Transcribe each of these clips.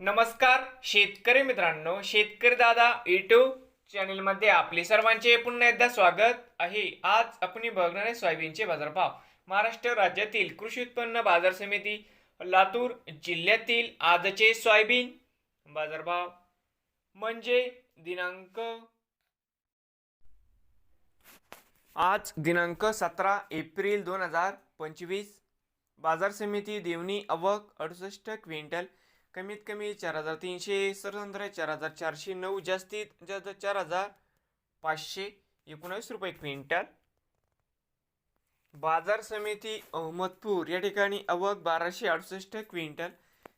नमस्कार शेतकरी मित्रांनो शेतकरी दादा यूट्यूब चॅनलमध्ये आपले सर्वांचे पुन्हा एकदा स्वागत आहे. आज आपण बघणार आहे सोयाबीनचे बाजारभाव. महाराष्ट्र राज्यातील कृषी उत्पन्न बाजार समिती लातूर जिल्ह्यातील आजचे सोयाबीन बाजारभाव म्हणजे दिनांक आज दिनांक सतरा एप्रिल दोन हजार पंचवीस. बाजार समिती देवणी अवक अडुसष्ट क्विंटल कमीत कमी चार हजार तीनशे सरसंद्र चार हजार चारशे नऊ जास्तीत जास्त चार हजार पाचशे एकोणावीस रुपये क्विंटल. बाजार समिती अहमदपूर या ठिकाणी अवक बाराशे अडुसष्ट क्विंटल.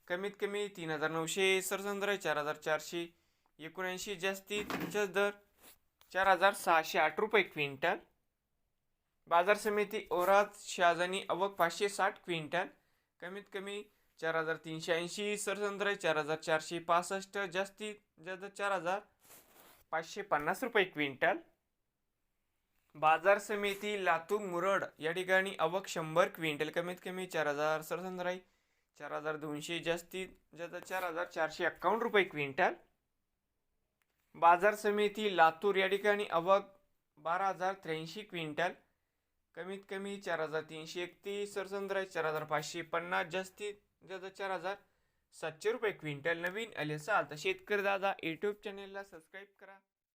कमीत कमी तीन हजार नऊशे सरसंद्र चार हजार चारशे एकोणऐंशी जास्तीत जास्त दर चार हजार सहाशे आठ रुपये क्विंटल. बाजार समिती औराद शहाजानी अवक पाचशे साठ क्विंटल. कमीत कमी चार हजार तीनशे ऐंशी सरसंद्र चार हजार चारशे पासष्ट जास्तीत जास्त चार हजार पाचशे पन्नास रुपये क्विंटल. बाजार समिती लातूर मुरड या ठिकाणी अवक शंभर क्विंटल कमीत कमी चार हजार सरसंद्राई चार हजार दोनशे जास्तीत जास्त चार हजार चारशे एक्कावन्न रुपये क्विंटल. बाजार समिती लातूर या ठिकाणी अवक बारा हजार त्र्याऐंशी क्विंटल. कमीत कमी चार हजार तीनशे एकतीस सरसंद्राई चार हजार पाचशे पन्नास जास्तीत जास्त चार हजार सातशे रुपये. क्विंटल नवीन आले असाल तर शेतकरी दादा यूट्यूब चॅनेलला सबस्क्राईब करा.